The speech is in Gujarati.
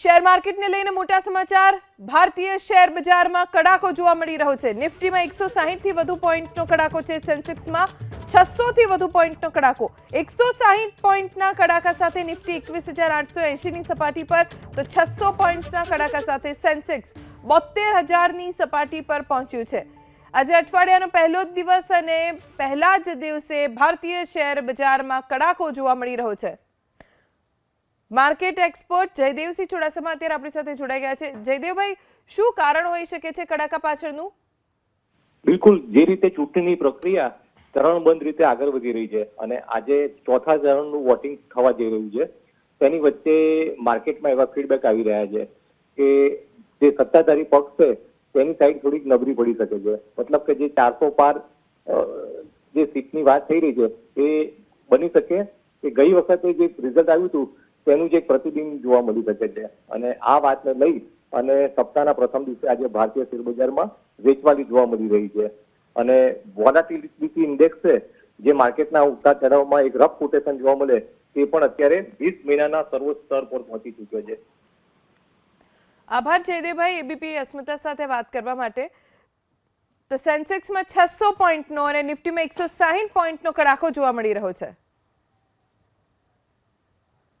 શેર માર્કેટને લઈને મોટા સમાચાર. ભારતીય શેર બજારમાં કડાકો જોવા મળી રહ્યો છે. નિફ્ટીમાં એકસો થી વધુ પોઈન્ટનો કડાકો છે. સેન્સેક્સમાં છસો થી વધુ પોઈન્ટનો કડાકો. એકસો સાહીઠ પોઈન્ટના કડાકા સાથે નિફ્ટી એકવીસ હજાર આઠસો એંશીની સપાટી પર, તો છસો પોઈન્ટ્સના કડાકા સાથે સેન્સેક્સ બોતેર હજારની સપાટી પર પહોંચ્યું છે. આજે અઠવાડિયાનો પહેલો જ દિવસ અને પહેલા જ દિવસે ભારતીય શેર બજારમાં કડાકો જોવા મળી રહ્યો છે. માર્કેટ એક્સપર્ટ જયદેવસિંહ ચુડાસમા અત્યારે આપણી સાથે જોડાઈ ગયા છે. જયદેવભાઈ, શું કારણ હોઈ શકે છે કડાકા પાછળનું? બિલકુલ, જે રીતે ચૂંટણીની પ્રક્રિયા ચરણબંધ રીતે આગળ વધી રહી છે અને આજે ચોથા ચરણનું વોટિંગ થવા જઈ રહ્યું છે, તેની વચ્ચે માર્કેટમાં એવા ફીડબેક આવી રહ્યા છે કે જે સત્તાધારી પક્ષ છે, તેની સાઈડ થોડીક નબળી પડી શકે છે. મતલબ કે જે ચારસો પાર જે સીટની વાત થઈ રહી છે, એ બની શકે કે ગઈ વખતે જે રિઝલ્ટ આવ્યું હતું તેનું જે પ્રતિબિંબ જોવા મળી શકે છે. અને આ વાતને લઈ અને સપ્તાહના પ્રથમ દિવસે આજે ભારતીય શેરબજારમાં વેચવાલી જોવા મળી રહી છે. અને વોલાટિલિટી ઇન્ડેક્સ જે માર્કેટના ઉતાર ચઢાવમાં એક રફ કોટેશન જોવા મળે, તે પણ અત્યારે વીસ મહિનાના સર્વોચ્ચ સ્તર પર પહોંચી ચૂક્યો છે. આભાર જયદેવભાઈ એબીપી અસ્મિતા સાથે વાત કરવા માટે. તો સેન્સેક્સમાં છસો પોઈન્ટનો અને નિફ્ટીમાં એકસો સાહીઠ પોઈન્ટનો કડાકો જોવા મળી રહ્યો છે.